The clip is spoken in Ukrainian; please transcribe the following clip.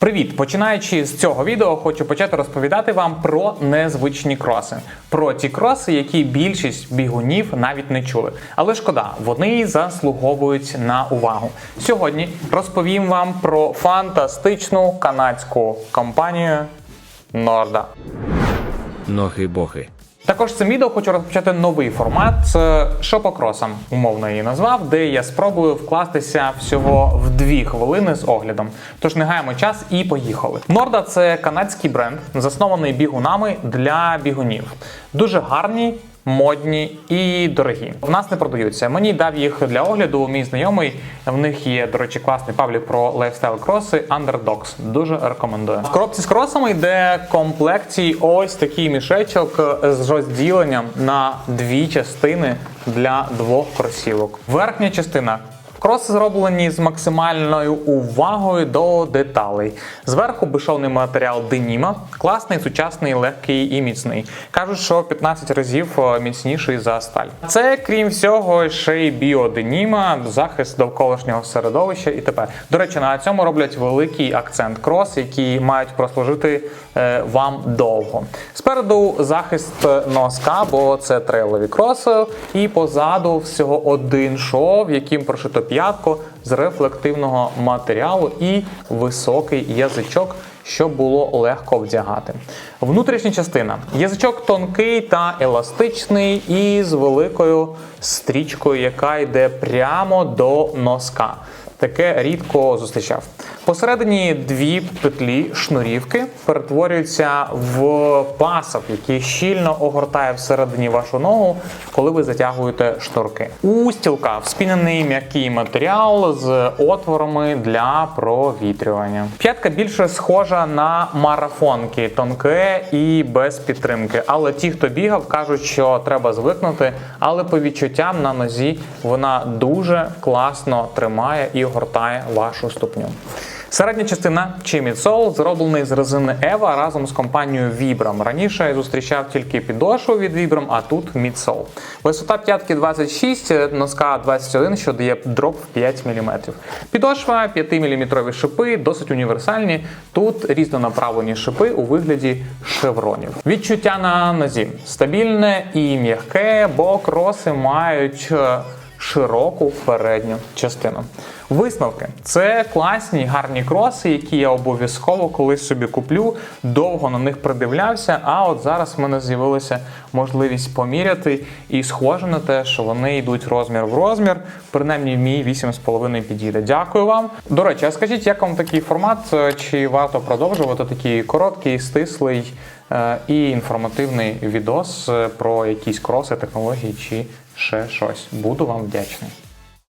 Привіт! Починаючи з цього відео, хочу почати розповідати вам про незвичні кроси. Про ті кроси, які більшість бігунів навіть не чули. Але шкода, вони заслуговують на увагу. Сьогодні розповім вам про фантастичну канадську компанію Норда. Ноги-боги. Також цим відео хочу розпочати новий формат з шопокросом, умовно її назвав, де я спробую вкластися всього в дві хвилини з оглядом. Тож не гаємо час і поїхали. Норда це канадський бренд, заснований бігунами для бігунів. Дуже гарні. Модні і дорогі. В нас не продаються. Мені дав їх для огляду. Мій знайомий. В них є, до речі, класний паблік про лайфстайл кроси Underdogs. Дуже рекомендую. В коробці з кросами йде комплекції. ось такий мішечок з розділенням на дві частини для двох кросівок. Верхня частина Кроси зроблені з максимальною увагою до деталей. Зверху безшовний матеріал деніма, класний, сучасний, легкий і міцний. Кажуть, що 15 разів е, міцніший за сталь. Це, крім всього, ще й біоденіма, захист довколишнього середовища і т.п. До речі, на цьому роблять великий акцент крос, які мають прослужити е, вам довго. Спереду захист носка, бо це трейлові кроси, і позаду всього один шов, яким прошито п'ятко з рефлективного матеріалу і високий язичок. Щоб було легко вдягати. Внутрішня частина. Язичок тонкий та еластичний і з великою стрічкою, яка йде прямо до носка. Таке рідко зустрічав. Посередині дві петлі шнурівки перетворюються в пасок, який щільно огортає всередині вашу ногу, коли ви затягуєте шнурки. Устілка вспінений м'який матеріал з отворами для провітрювання. П'ятка більше схожа на марафонки, тонке і без підтримки. Але ті, хто бігав, кажуть, що треба звикнути. Але по відчуттям на нозі вона дуже класно тримає і огортає вашу ступню. Середня частина мідсол зроблений з резини Ева разом з компанією Vibram. Раніше я зустрічав тільки підошву від Vibram, а тут мідсол. Висота п'ятки 26, носка 21, що дає дроп в 5 мм. Підошва 5-мм шипи, досить універсальні. Тут різнонаправлені шипи у вигляді шевронів. Відчуття на нозі стабільне і м'яке, бо кроси мають. Е, широку передню частину. Висновки це класні гарні кроси, які я обов'язково колись собі куплю. Довго на них придивлявся. А от зараз в мене з'явилася можливість поміряти, і схоже на те, що вони йдуть розмір в розмір. Принаймні, мій 8,5 підійде. Дякую вам. До речі, а скажіть, як вам такий формат? Чи варто продовжувати такий короткий, стислий е, і інформативний відос е, про якісь кроси, технології чи ще щось? Буду вам вдячний.